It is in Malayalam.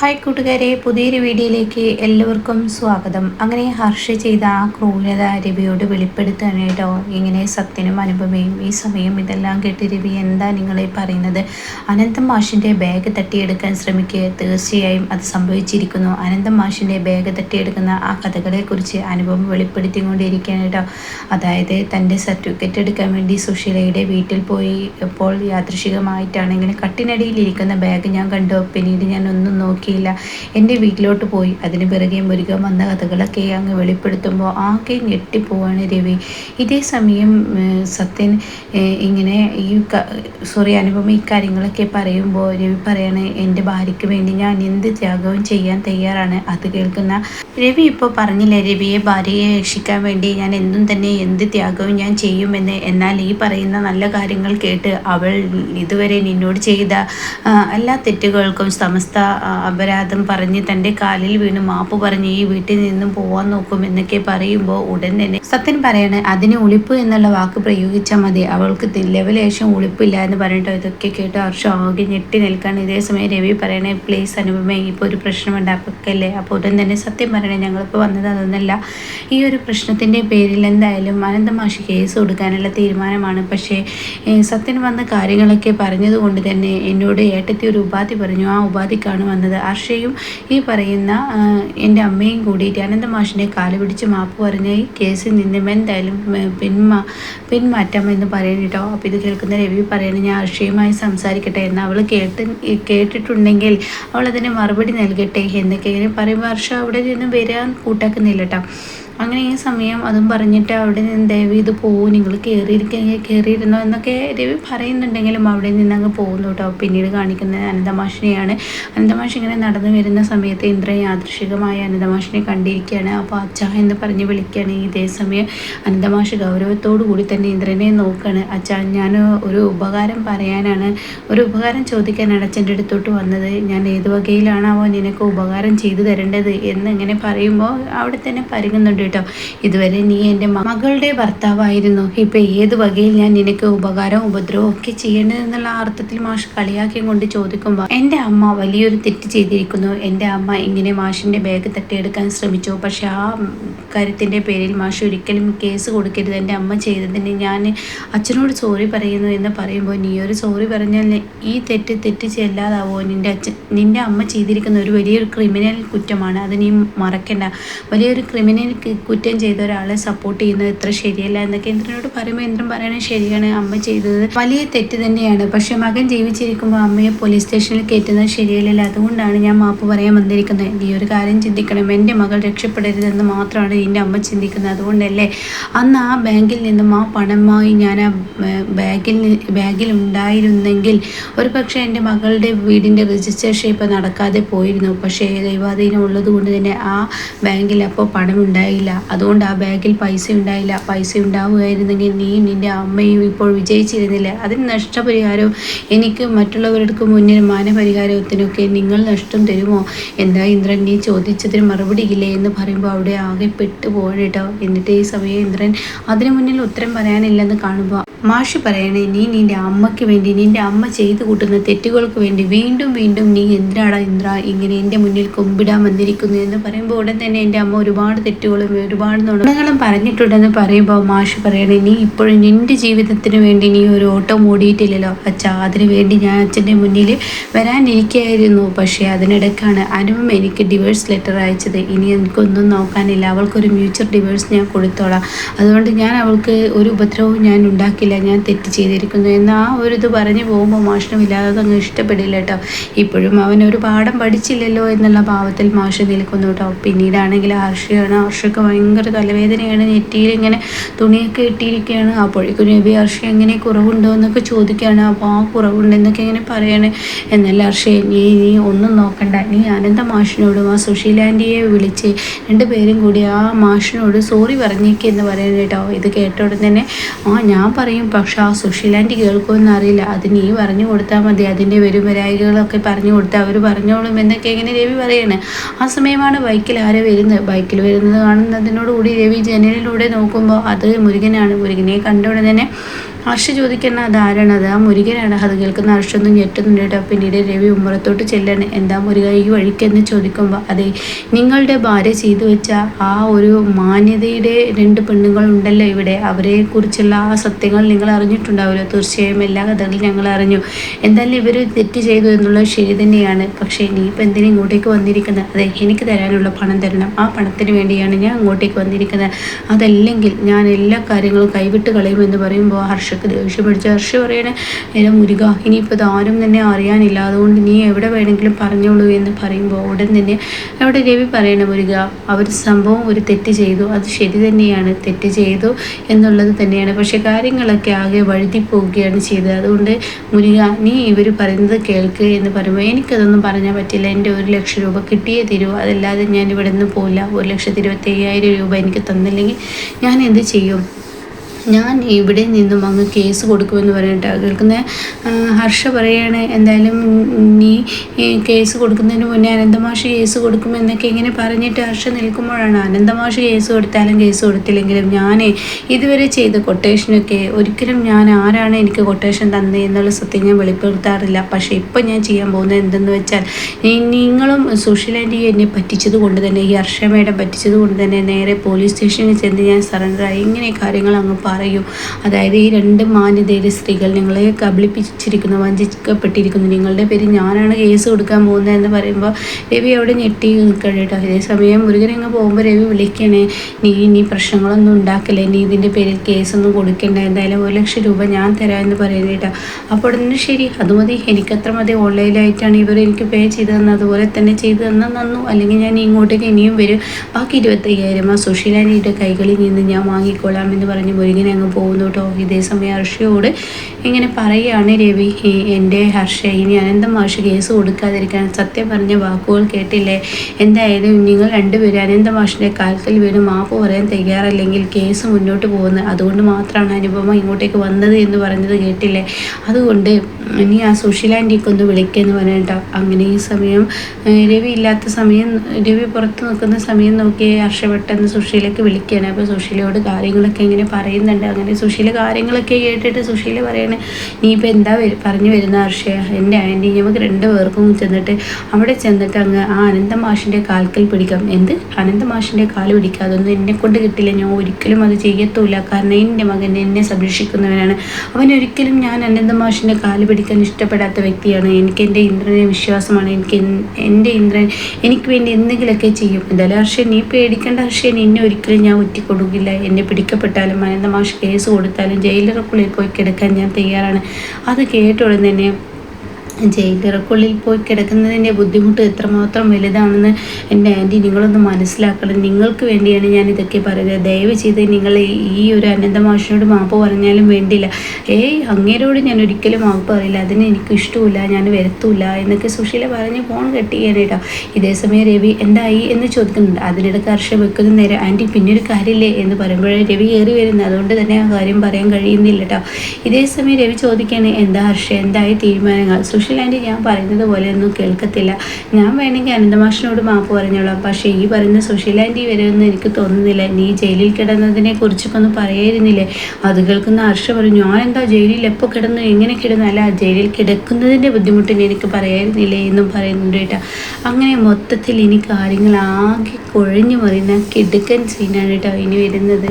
ഹായ് കൂട്ടുകാരെ പുതിയൊരു വീഡിയോയിലേക്ക് എല്ലാവർക്കും സ്വാഗതം. അങ്ങനെ ഹർഷ ചെയ്ത ആ ക്രൂരത രവിയോട് വെളിപ്പെടുത്താനായിട്ടോ ഇങ്ങനെ സത്യനും അനുപമയും ഈ സമയം ഇതെല്ലാം കേട്ട് രവി എന്താ നിങ്ങളെ പറയുന്നത്? അനന്തം മാഷിന്റെ ബാഗ് തട്ടിയെടുക്കാൻ ശ്രമിക്കുക തീർച്ചയായും അത് സംഭവിച്ചിരിക്കുന്നു. അനന്തം മാഷിന്റെ ബാഗ് തട്ടിയെടുക്കുന്ന ആ കഥകളെക്കുറിച്ച് അനുപമ വെളിപ്പെടുത്തിക്കൊണ്ടിരിക്കാനായിട്ടോ അതായത് തന്റെ സർട്ടിഫിക്കറ്റ് എടുക്കാൻ വേണ്ടി സുശീലയുടെ വീട്ടിൽ പോയി ഇപ്പോൾ യാദൃശികമായിട്ടാണ് ഇങ്ങനെ കട്ടിനടിയിലിരിക്കുന്ന ബാഗ് ഞാൻ കണ്ടു. പിന്നീട് ഞാൻ ഒന്നും നോക്കി നോക്കിയില്ല എന്റെ വീട്ടിലോട്ട് പോയി. അതിന് പിറകെ മുരുകൻ വന്ന കഥകളൊക്കെ അങ്ങ് വെളിപ്പെടുത്തുമ്പോൾ ആകെ ഞെട്ടിപ്പോവാണ് രവി. ഇതേ സമയം സത്യൻ ഇങ്ങനെ ഈ സോറി അനുപമ ഈ കാര്യങ്ങളൊക്കെ പറയുമ്പോൾ രവി പറയാണ് എന്റെ ഭാര്യയ്ക്ക് വേണ്ടി ഞാൻ എന്ത് ത്യാഗവും ചെയ്യാൻ തയ്യാറാണ്. അത് കേൾക്കുന്ന രവി ഇപ്പോൾ പറഞ്ഞില്ല രവിയെ ഭാര്യയെ രക്ഷിക്കാൻ വേണ്ടി ഞാൻ എന്തും തന്നെ എന്ത് ത്യാഗവും ഞാൻ ചെയ്യുമെന്ന്. എന്നാൽ ഈ പറയുന്ന നല്ല കാര്യങ്ങൾ കേട്ട് അവൾ ഇതുവരെ നിന്നോട് ചെയ്ത എല്ലാ തെറ്റുകൾക്കും സമസ്ത അപരാധം പറഞ്ഞ് തന്റെ കാലിൽ വീണ് മാപ്പ് പറഞ്ഞ് ഈ വീട്ടിൽ നിന്നും പോവാൻ നോക്കും എന്നൊക്കെ പറയുമ്പോൾ ഉടൻ തന്നെ സത്യൻ പറയാണ് അതിന് ഉളിപ്പ് എന്നുള്ള വാക്ക് പ്രയോഗിച്ചാൽ മതി. അവൾക്ക് ലെവലേശം ഉളിപ്പില്ല എന്ന് പറഞ്ഞിട്ട്? ഇതൊക്കെ കേട്ട് ഹർഷം ആകെ ഞെട്ടി നിൽക്കാണ്. ഇതേ സമയം രവി പറയണേ പ്ലീസ് അനുപമ ഇപ്പോൾ ഒരു പ്രശ്നം ഉണ്ടാക്കല്ലേ അപ്പോൾ ഉടൻ തന്നെ സത്യം പറയണേ ഞങ്ങളിപ്പോൾ വന്നത് അതൊന്നല്ല. ഈ ഒരു പ്രശ്നത്തിന്റെ പേരിൽ എന്തായാലും അനന്തമാഷി കേസ് കൊടുക്കാനുള്ള തീരുമാനമാണ്. പക്ഷേ സത്യൻ വന്ന കാര്യങ്ങളൊക്കെ പറഞ്ഞതുകൊണ്ട് തന്നെ എന്നോട് ഏട്ടത്തി ഒരു ഉപാധി പറഞ്ഞു. ആ ഉപാധിക്കാണ് വന്നത്. ഹർഷയും ഈ പറയുന്ന എന്റെ അമ്മയും കൂടിയിട്ട് അനന്തമാഷിനെ കാൽ പിടിച്ച് മാപ്പ് പറഞ്ഞ ഈ കേസിൽ നിന്നും എന്തായാലും പിന്മാ പിന്മാറ്റം എന്ന് പറയണം കേട്ടോ. അപ്പോൾ ഇത് കേൾക്കുന്ന രവി പറയുന്നത് ഞാൻ ആർഷയുമായി സംസാരിക്കട്ടെ എന്ന് അവൾ കേട്ട് കേട്ടിട്ടുണ്ടെങ്കിൽ അവൾ അതിന് മറുപടി നൽകട്ടെ എന്നൊക്കെ ഇങ്ങനെ പറയുമ്പോൾ ഹർഷ അവിടെ നിന്ന് വരാൻ കൂട്ടാക്കുന്നില്ല കേട്ടോ. അങ്ങനെ ഈ സമയം അതും പറഞ്ഞിട്ട് അവിടെ നിന്ന് ദയവ് ഇത് പോകും നിങ്ങൾ കയറിയിരിക്കുക കയറിയിരുന്നോ എന്നൊക്കെ ദേവി പറയുന്നുണ്ടെങ്കിലും അവിടെ നിന്ന് അങ്ങ് പോകുന്നു കേട്ടോ. പിന്നീട് കാണിക്കുന്നത് അനന്തമാഷിനെയാണ് അനന്തമാഷ് ഇങ്ങനെ നടന്നു വരുന്ന സമയത്ത് ഇന്ദ്ര യാദൃശികമായ അനന്തമാഷിനെ കണ്ടിരിക്കുകയാണ്. അപ്പോൾ അച്ഛ എന്ന് പറഞ്ഞ് വിളിക്കുകയാണ് ഇതേ സമയം. അനന്തമാഷ് ഗൗരവത്തോടു കൂടി തന്നെ ഇന്ദ്രനെ നോക്കുകയാണ്. അച്ഛ ഞാൻ ഒരു ഉപകാരം പറയാനാണ്. ഒരു ഉപകാരം ചോദിക്കാനാണ് അച്ഛന്റെ അടുത്തോട്ട് വന്നത്. ഞാൻ ഏത് വകയിലാണാവോ നിനക്ക് ഉപകാരം ചെയ്തു തരേണ്ടത് എന്ന് ഇങ്ങനെ പറയുമ്പോൾ അവിടെ തന്നെ പരുങ്ങുന്നുണ്ട് കേട്ടോ. ഇതുവരെ നീ എന്റെ മകളുടെ ഭർത്താവായിരുന്നു. ഇപ്പം ഏത് വകയിൽ ഞാൻ നിനക്ക് ഉപകാരം ഉപദ്രവം ഒക്കെ ചെയ്യേണ്ടതെന്നുള്ള അർത്ഥത്തിൽ മാഷ് കളിയാക്കിയും കൊണ്ട് ചോദിക്കുമ്പോൾ എന്റെ അമ്മ വലിയൊരു തെറ്റ് ചെയ്തിരിക്കുന്നു. എന്റെ അമ്മ ഇങ്ങനെ മാഷിന്റെ ബാഗ് തട്ടിയെടുക്കാൻ ശ്രമിച്ചു. പക്ഷേ ആ കാര്യത്തിന്റെ പേരിൽ മാഷ് ഒരിക്കലും കേസ് കൊടുക്കരുത്. എന്റെ അമ്മ ചെയ്തതിന് ഞാൻ അച്ഛനോട് സോറി പറയുന്നു എന്ന് പറയുമ്പോൾ നീ ഒരു സോറി പറഞ്ഞാൽ ഈ തെറ്റ് തെറ്റ് ചെല്ലാതാവോ? നിന്റെ അച്ഛൻ നിന്റെ അമ്മ ചെയ്തിരിക്കുന്ന ഒരു വലിയൊരു ക്രിമിനൽ കുറ്റമാണ്. അത് നീ മറക്കണ്ട. വലിയൊരു ക്രിമിനൽ കുറ്റം ചെയ്ത ഒരാളെ സപ്പോർട്ട് ചെയ്യുന്നത് ഇത്ര ശരിയല്ല എന്നൊക്കെ ഇന്ദ്രനോട് പറയുമ്പോൾ ഇന്ദ്രൻ പറയണേ ശരിയാണ് അമ്മ ചെയ്തത് വലിയ തെറ്റ് തന്നെയാണ്. പക്ഷെ മകൻ ജീവിച്ചിരിക്കുമ്പോൾ അമ്മയെ പോലീസ് സ്റ്റേഷനിൽ കയറ്റുന്നത് ശരിയല്ലല്ലോ. അതുകൊണ്ടാണ് ഞാൻ മാപ്പ് പറയാൻ വന്നിരിക്കുന്നത്. നീ ഒരു കാര്യം ചിന്തിക്കണം. എന്റെ മകൾ രക്ഷപ്പെടരുതെന്ന് മാത്രമാണ് എന്റെ അമ്മ ചിന്തിക്കുന്നത്. അതുകൊണ്ടല്ലേ അന്ന് ആ ബാങ്കിൽ നിന്നും ആ പണമായി ഞാൻ ആ ബാഗിൽ ബാഗിൽ ഉണ്ടായിരുന്നെങ്കിൽ ഒരു പക്ഷേ എന്റെ മകളുടെ വീടിന്റെ രജിസ്ട്രേഷൻ ഇപ്പോൾ നടക്കാതെ പോയിരുന്നു. പക്ഷേ ദൈവാധീനം ഉള്ളത് കൊണ്ട് തന്നെ ആ ബാങ്കിൽ അപ്പോൾ പണം ഉണ്ടായില്ല അതുകൊണ്ട് ആ ബാഗിൽ പൈസ ഉണ്ടായില്ല. പൈസ ഉണ്ടാവുകയായിരുന്നെങ്കിൽ നീയും നിന്റെ അമ്മയും ഇപ്പോൾ വിജയിച്ചിരുന്നില്ല. അതിന് നഷ്ടപരിഹാരവും എനിക്ക് മറ്റുള്ളവർക്ക് മുന്നിൽ മാനപരിഹാരത്തിനൊക്കെ നിങ്ങൾ നഷ്ടം തരുമോ? എന്താ ഇന്ദ്രൻ നീ ചോദിച്ചതിന് മറുപടി ഇല്ലേ എന്ന് പറയുമ്പോൾ അവിടെ ആകെ പെട്ടു പോകണം എന്നിട്ട് ഈ സമയം ഇന്ദ്രൻ അതിനു മുന്നിൽ ഉത്തരം പറയാനില്ലെന്ന് കാണുമ്പോൾ മാഷി പറയണേ നീ നിന്റെ അമ്മയ്ക്ക് വേണ്ടി നിന്റെ അമ്മ ചെയ്തു കൂട്ടുന്ന തെറ്റുകൾക്ക് വേണ്ടി വീണ്ടും വീണ്ടും നീ എന്തിനാടാ ഇന്ദ്ര ഇങ്ങനെ എന്റെ മുന്നിൽ കൊമ്പിടാൻ വന്നിരിക്കുന്നു? എന്ന് പറയുമ്പോൾ ഉടൻ തന്നെ എന്റെ അമ്മ ഒരുപാട് തെറ്റുകളും ഒരുപാട് നുണങ്ങളും പറഞ്ഞിട്ടുണ്ടെന്ന് പറയുമ്പോൾ മാഷി പറയണേ നീ ഇപ്പോഴും നിന്റെ ജീവിതത്തിന് വേണ്ടി നീ ഒരു ഓട്ടം ഓടിയിട്ടില്ലല്ലോ അച്ഛാ. അതിനു വേണ്ടി ഞാൻ അച്ഛന്റെ മുന്നിൽ വരാനിരിക്കുകയായിരുന്നു പക്ഷേ അതിനിടയ്ക്കാണ് അനുപം എനിക്ക് ഡിവേഴ്സ് ലെറ്റർ അയച്ചത്. ഇനി എനിക്കൊന്നും നോക്കാനില്ല. അവൾക്കൊരു മ്യൂച്വൽ ഡിവേഴ്സ് ഞാൻ കൊടുത്തോളാം. അതുകൊണ്ട് ഞാൻ അവൾക്ക് ഒരു ഉപദ്രവവും ഞാൻ ഉണ്ടാക്കില്ല. പറ്റില്ല ഞാൻ തെറ്റ് ചെയ്തിരിക്കുന്നു എന്ന് ആ ഒരു ഇത് പറഞ്ഞു പോകുമ്പോൾ മോഷണം ഇല്ലാതെ അങ്ങ് ഇഷ്ടപ്പെടില്ല കേട്ടോ. ഇപ്പോഴും അവൻ ഒരു പാഠം പഠിച്ചില്ലല്ലോ എന്നുള്ള ഭാവത്തിൽ മാഷ് നിൽക്കുന്നു കേട്ടോ. പിന്നീടാണെങ്കിൽ ഹർഷയാണ് ഹർഷക്ക് ഭയങ്കര തലവേദനയാണ് നെറ്റിയിൽ ഇങ്ങനെ തുണിയൊക്കെ ഇട്ടിരിക്കുകയാണ്. അപ്പോഴേക്കും രവി ഹർഷ എങ്ങനെ കുറവുണ്ടോ? എന്നൊക്കെ ചോദിക്കുകയാണ്. അപ്പോൾ ആ കുറവുണ്ടെന്നൊക്കെ ഇങ്ങനെ പറയണേ. എന്നല്ല ഹർഷ നീ നീ ഒന്നും നോക്കണ്ട. നീ അനന്ത മാഷിനോടും ആ സുശീലാന്റിയെ വിളിച്ച് രണ്ടുപേരും കൂടി ആ മാഷിനോട് സോറി പറഞ്ഞേക്കെന്ന് കേട്ടോ. ഇത് കേട്ട ഉടൻ തന്നെ ആ ഞാൻ പറയും. പറയും പക്ഷെ ആ സുശീലാന്റി കേൾക്കുമെന്ന് അറിയില്ല. അത് നീ പറഞ്ഞു കൊടുത്താൽ മതി. അതിന്റെ വരുമരായികളൊക്കെ പറഞ്ഞു കൊടുത്താൽ അവർ പറഞ്ഞോളും എന്നൊക്കെ ഇങ്ങനെ രവി പറയാണ്. ആ സമയമാണ് ബൈക്കിൽ ആരെ വരുന്നത്? ബൈക്കിൽ വരുന്നത് കാണുന്നതിനോടുകൂടി രവി ജനലിലൂടെ നോക്കുമ്പോൾ അത് മുരുകനാണ്. മുരുകനെ കണ്ട ഉടനെ തന്നെ ഹർഷ ചോദിക്കുന്ന ആ മുരുകനാണ് അത് കേൾക്കുന്ന ഹർഷൊന്നും ഞെട്ടുന്നുണ്ട് പിന്നീട് രവി ഉമ്മറത്തോട്ട് ചെല്ലാണ്. എന്താ മുരുക ഈ വഴിക്കെന്ന് ചോദിക്കുമ്പോൾ അതെ നിങ്ങളുടെ ഭാര്യ ചെയ്തു വെച്ച ആ ഒരു മാന്യതയുടെ രണ്ട് പെണ്ണുങ്ങൾ ഉണ്ടല്ലോ ഇവിടെ. അവരെ കുറിച്ചുള്ള ആ സത്യങ്ങൾ നിങ്ങൾ അറിഞ്ഞിട്ടുണ്ടാവുമല്ലോ. തീർച്ചയായും എല്ലാ കഥകളും ഞങ്ങൾ അറിഞ്ഞു. എന്തായാലും ഇവർ തെറ്റ് ചെയ്തു എന്നുള്ളത് ശരി തന്നെയാണ്. പക്ഷേ നീ ഇപ്പം എന്തിനും ഇങ്ങോട്ടേക്ക് വന്നിരിക്കുന്നത്? അതെ എനിക്ക് തരാനുള്ള പണം തരണം. ആ പണത്തിന് വേണ്ടിയാണ് ഞാൻ അങ്ങോട്ടേക്ക് വന്നിരിക്കുന്നത്. അതല്ലെങ്കിൽ ഞാൻ എല്ലാ കാര്യങ്ങളും കൈവിട്ട് കളയുമെന്ന് പറയുമ്പോൾ ഹർഷക്ക് ദേഷ്യം പിടിച്ച ഹർഷ പറയണേ നേരെ മുരുക ഇനിയിപ്പോൾ ഇതാരും തന്നെ അറിയാനില്ല. അതുകൊണ്ട് നീ എവിടെ വേണമെങ്കിലും പറഞ്ഞോളൂ എന്ന് പറയുമ്പോൾ ഉടൻ തന്നെ അവിടെ രവി പറയണ മുരുക അവർ സംഭവം ഒരു തെറ്റ് ചെയ്തു. അത് ശരി തന്നെയാണ്. തെറ്റ് ചെയ്തു എന്നുള്ളത് തന്നെയാണ്. പക്ഷേ കാര്യങ്ങളൊക്കെ ആകെ വഴുതി പോവുകയാണ് ചെയ്തത്. അതുകൊണ്ട് മുരുക നീ ഇവർ പറയുന്നത് കേൾക്ക് എന്ന് പറയുമ്പോൾ എനിക്കതൊന്നും പറഞ്ഞാൽ പറ്റില്ല. എന്റെ ഒരു ലക്ഷം രൂപ കിട്ടിയേ തരൂ. അതല്ലാതെ ഞാൻ ഇവിടെ നിന്ന് പോകില്ല ഒരു ലക്ഷത്തി ഇരുപത്തി രൂപ എനിക്ക് തന്നില്ലെങ്കിൽ ഞാൻ എന്ത് ചെയ്യും? ഞാൻ ഇവിടെ നിന്നും അങ്ങ് കേസ് കൊടുക്കുമെന്ന് പറഞ്ഞിട്ട് കേൾക്കുന്ന. ഹർഷ പറയാണ് എന്തായാലും നീ കേസ് കൊടുക്കുന്നതിന് മുന്നേ അനന്തമാഷ് കേസ് കൊടുക്കുമെന്നൊക്കെ ഇങ്ങനെ പറഞ്ഞിട്ട് ഹർഷ നിൽക്കുമ്പോഴാണ് അനന്തമാഷ് കേസ് കൊടുത്താലും കേസ് കൊടുത്തില്ലെങ്കിലും ഞാൻ ഇതുവരെ ചെയ്ത കൊട്ടേഷനൊക്കെ ഒരിക്കലും ഞാൻ ആരാണ് എനിക്ക് കൊട്ടേഷൻ തന്നത് എന്നുള്ള സത്യം ഞാൻ വെളിപ്പെടുത്താറില്ല. പക്ഷേ ഇപ്പം ഞാൻ ചെയ്യാൻ പോകുന്നത് എന്തെന്ന് വെച്ചാൽ നിങ്ങളും സുശീല ആന്റി എന്നെ പറ്റിച്ചത് കൊണ്ട് തന്നെ ഈ ഹർഷ മേഡം പറ്റിച്ചത് കൊണ്ട് തന്നെ നേരെ പോലീസ് സ്റ്റേഷനിൽ ചെന്ന് ഞാൻ സറണ്ടർ ആയി. ഇങ്ങനെ കാര്യങ്ങൾ അങ്ങ് പറയും. അതായത് ഈ രണ്ട് മാന്യതയിലെ സ്ത്രീകൾ നിങ്ങളെ കബളിപ്പിച്ചിരിക്കുന്നു വഞ്ചിക്കപ്പെട്ടിരിക്കുന്നു. നിങ്ങളുടെ പേര് ഞാനാണ് കേസ് കൊടുക്കാൻ പോകുന്നത് എന്ന് പറയുമ്പോൾ രവി അവിടെ ഞെട്ടി അതേ അതേസമയം മുരുകനങ്ങ് പോകുമ്പോൾ രവി വിളിക്കണേ നീ ഇനി പ്രശ്നങ്ങളൊന്നും ഉണ്ടാക്കില്ലേ? നീ ഇതിന്റെ പേരിൽ കേസൊന്നും കൊടുക്കണ്ട. എന്തായാലും ഒരു ലക്ഷം രൂപ ഞാൻ തരാം പറയുന്നത് കേട്ടോ. അപ്പോൾ ഉടനെ ശരി. അത് മതി. എനിക്കത്ര മതി. ഓൺലൈനിലായിട്ടാണ് ഇവർ എനിക്ക് പേ ചെയ്ത് തന്നത്. അതുപോലെ തന്നെ ചെയ്ത് തന്നാൽ നന്നു. അല്ലെങ്കിൽ ഞാൻ ഇങ്ങോട്ടേക്ക് ഇനിയും വരും. ബാക്കി ഇരുപത്തയ്യായിരം ആ സുശീലാനിയുടെ കൈകളിൽ നിന്ന് ഞാൻ വാങ്ങിക്കൊള്ളാം എന്ന് പറഞ്ഞ് മുരുകൻ ഇങ്ങനെ അങ്ങ് പോകുന്നു കേട്ടോ ഇതേ സമയം ഹർഷയോട് ഇങ്ങനെ പറയുകയാണ് രവി എന്റെ ഹർഷ ഇനി അനന്തം മാഷ് കേസ് കൊടുക്കാതിരിക്കാൻ സത്യം പറഞ്ഞ വാക്കുകൾ കേട്ടില്ലേ? എന്തായാലും നിങ്ങൾ രണ്ടുപേരും അനന്ത മാഷിന്റെ കാൽക്കൽ വീണ് മാപ്പ് പറയാൻ തയ്യാറല്ലെങ്കിൽ കേസ് മുന്നോട്ട് പോകുന്നത് അതുകൊണ്ട് മാത്രമാണ് അനുപമ ഇങ്ങോട്ടേക്ക് വന്നത് എന്ന് പറഞ്ഞത് കേട്ടില്ലേ? അതുകൊണ്ട് ഇനി ആ സുശീലാന്റിക്കൊന്ന് വിളിക്കുമെന്ന് പറഞ്ഞിട്ടോ. അങ്ങനെ ഈ സമയം രവി ഇല്ലാത്ത സമയം രവി പുറത്ത് നിൽക്കുന്ന സമയം നോക്കി ഹർഷ പെട്ടെന്ന് സുശീലയ്ക്ക് വിളിക്കുകയാണ്. അപ്പോൾ സുശീലയോട് കാര്യങ്ങളൊക്കെ ഇങ്ങനെ പറയുന്നുണ്ട്. അങ്ങനെ സുശീല കാര്യങ്ങളൊക്കെ കേട്ടിട്ട് സുശീല പറയണേ നീ ഇപ്പോൾ എന്താ പറഞ്ഞു വരുന്ന ഹർഷയ എന്റെ ആന്റി നമുക്ക് രണ്ട് പേർക്കും ചെന്നിട്ട് അവിടെ ചെന്നിട്ട് അങ്ങ് ആ അനന്ത മാഷിന്റെ കാൽക്കൽ പിടിക്കാം. എന്ത്? അനന്ത മാഷിന്റെ കാൽ പിടിക്കുക അതൊന്നും എന്നെ കൊണ്ട് കിട്ടില്ല. ഞാൻ ഒരിക്കലും അത് ചെയ്യത്തുമില്ല. കാരണം എന്റെ മകൻ എന്നെ സംരക്ഷിക്കുന്നവനാണ്. അവൻ ഒരിക്കലും ഞാൻ അനന്ത മാഷിന്റെ കാൽ പിടിക്കാൻ ഇഷ്ടപ്പെടാത്ത വ്യക്തിയാണ്. എനിക്ക് എന്റെ ഇന്ദ്രനെ വിശ്വാസമാണ്. എനിക്ക് എന്റെ ഇന്ദ്രൻ എനിക്ക് വേണ്ടി എന്തെങ്കിലുമൊക്കെ ചെയ്യും. എന്തായാലും ഹർഷ നീ പേടിക്കേണ്ട ഹർഷ. നിന്നെ ഒരിക്കലും ഞാൻ ഒറ്റിക്കൊടുക്കില്ല. എന്നെ പിടിക്കപ്പെട്ടാലും അനന്ത മാഷ് കേസ് കൊടുത്താലും ജയിലറക്കുള്ളിൽ പോയി കിടക്കാൻ ഞാൻ തയ്യാറാണ്. അത് കേട്ട ഉടൻ തന്നെ ജയിലിറക്കുള്ളിൽ പോയി കിടക്കുന്നതിന്റെ ബുദ്ധിമുട്ട് എത്രമാത്രം വലുതാണെന്ന് എന്റെ ആന്റി നിങ്ങളൊന്ന് മനസ്സിലാക്കണം. നിങ്ങൾക്ക് വേണ്ടിയാണ് ഞാൻ ഇതൊക്കെ പറയുന്നത്. ദയവ് ചെയ്ത് നിങ്ങൾ ഈ ഒരു അനന്തമാഷിനോട് മാപ്പ് പറഞ്ഞാലും വേണ്ടില്ല. ഏയ് അങ്ങേരോട് ഞാൻ ഒരിക്കലും മാപ്പ് പറയില്ല. അതിന് എനിക്ക് ഇഷ്ടമില്ല ഞാൻ വരുത്തൂല എന്നൊക്കെ സുശീല പറഞ്ഞ് ഫോൺ ഇതേ ഇതേസമയം രവി എന്തായി എന്ന് ചോദിക്കുന്നുണ്ട്. അതിനിടെ കർഷ വെക്കുന്ന നേരം ആന്റി പിന്നൊരു കാര്യമില്ലേ എന്ന് പറയുമ്പോഴേ രവി കയറി വരുന്നത് അതുകൊണ്ട് തന്നെ ആ കാര്യം പറയാൻ കഴിയുന്നില്ല കേട്ടോ. ഇതേസമയം രവി ചോദിക്കുകയാണ് എന്താ ഹർഷ? എന്തായി തീരുമാനങ്ങൾ? സുശീല സുശീലാന്റി ഞാൻ പറയുന്നത് പോലെ ഒന്നും കേൾക്കത്തില്ല. ഞാൻ വേണമെങ്കിൽ അനന്തമാഷിനോട് മാപ്പ് പറഞ്ഞോളാം. പക്ഷേ ഈ പറയുന്ന സുശീലാന്റി വരുമെന്ന് എനിക്ക് തോന്നുന്നില്ല. നീ ജയിലിൽ കിടന്നതിനെ കുറിച്ചൊക്കെ ഒന്ന് പറയായിരുന്നില്ലേ? അത് കേൾക്കുന്ന ഹർഷ പറഞ്ഞു ഞാൻ എന്താ ജയിലിൽ എപ്പോൾ കിടന്നു? എങ്ങനെ കിടന്നു? അല്ല ജയിലിൽ കിടക്കുന്നതിന്റെ ബുദ്ധിമുട്ടിനെ എനിക്ക് പറയായിരുന്നില്ലേ എന്നും പറയുന്നുണ്ട് കേട്ടോ. അങ്ങനെ മൊത്തത്തിൽ ഇനി കാര്യങ്ങൾ ആകെ കൊഴിഞ്ഞു മറിയുന്ന കിടുക്കൻ സീനാണ് കേട്ടോ ഇനി വരുന്നത്.